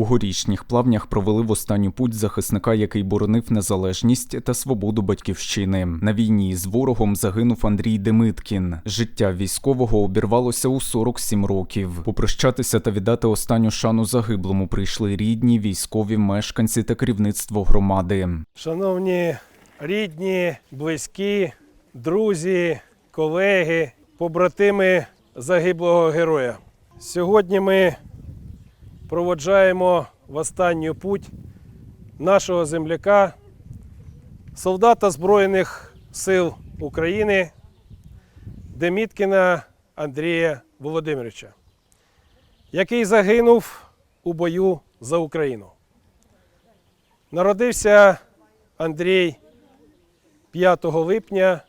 У горішніх плавнях провели в останню путь захисника, який боронив незалежність та свободу батьківщини. На війні з ворогом загинув Андрій Демиткін. Життя військового обірвалося у 47 років. Попрощатися та віддати останню шану загиблому прийшли рідні, військові, мешканці та керівництво громади. Шановні рідні, близькі, друзі, колеги, побратими загиблого героя. Сьогодні ми проводжаємо в останню путь нашого земляка, солдата Збройних сил України Деміткіна Андрія Володимировича, який загинув у бою за Україну. Народився Андрій 5 липня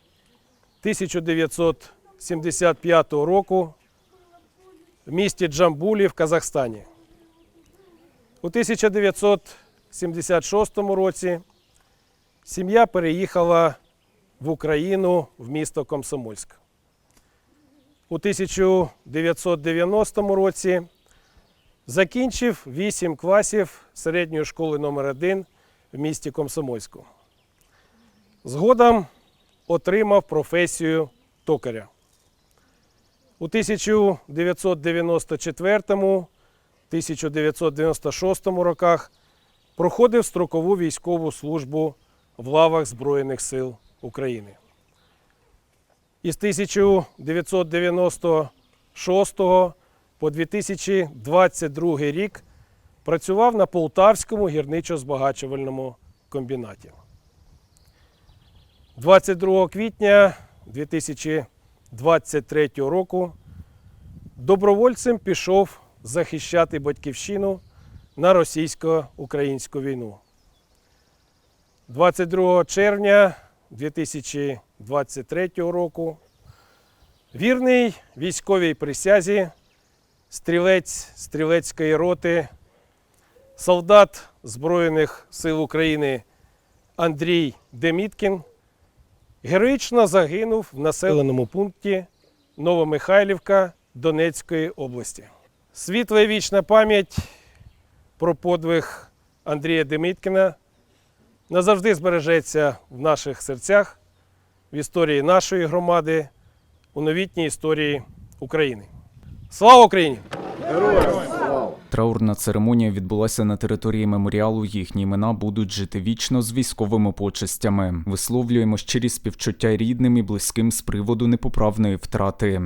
1975 року в місті Джамбулі в Казахстані. У 1976 році сім'я переїхала в Україну в місто Комсомольськ. У 1990 році закінчив 8 класів середньої школи номер 1 в місті Комсомольську. Згодом отримав професію токаря. У 1994-1996 роках проходив строкову військову службу в лавах Збройних сил України. Із 1996 по 2022 рік працював на Полтавському гірничо-збагачувальному комбінаті. 22 квітня 2023 року добровольцем пішов захищати батьківщину на російсько-українську війну. 22 червня 2023 року вірний військовій присязі стрілець стрілецької роти, солдат Збройних сил України Андрій Деміткін героїчно загинув в населеному пункті Новомихайлівка Донецької області. Світла і вічна пам'ять про подвиг Андрія Деміткіна назавжди збережеться в наших серцях, в історії нашої громади, у новітній історії України. Слава Україні! Героям! Траурна церемонія відбулася на території меморіалу. Їхні імена будуть жити вічно з військовими почестями. Висловлюємо щирі співчуття рідним і близьким з приводу непоправної втрати.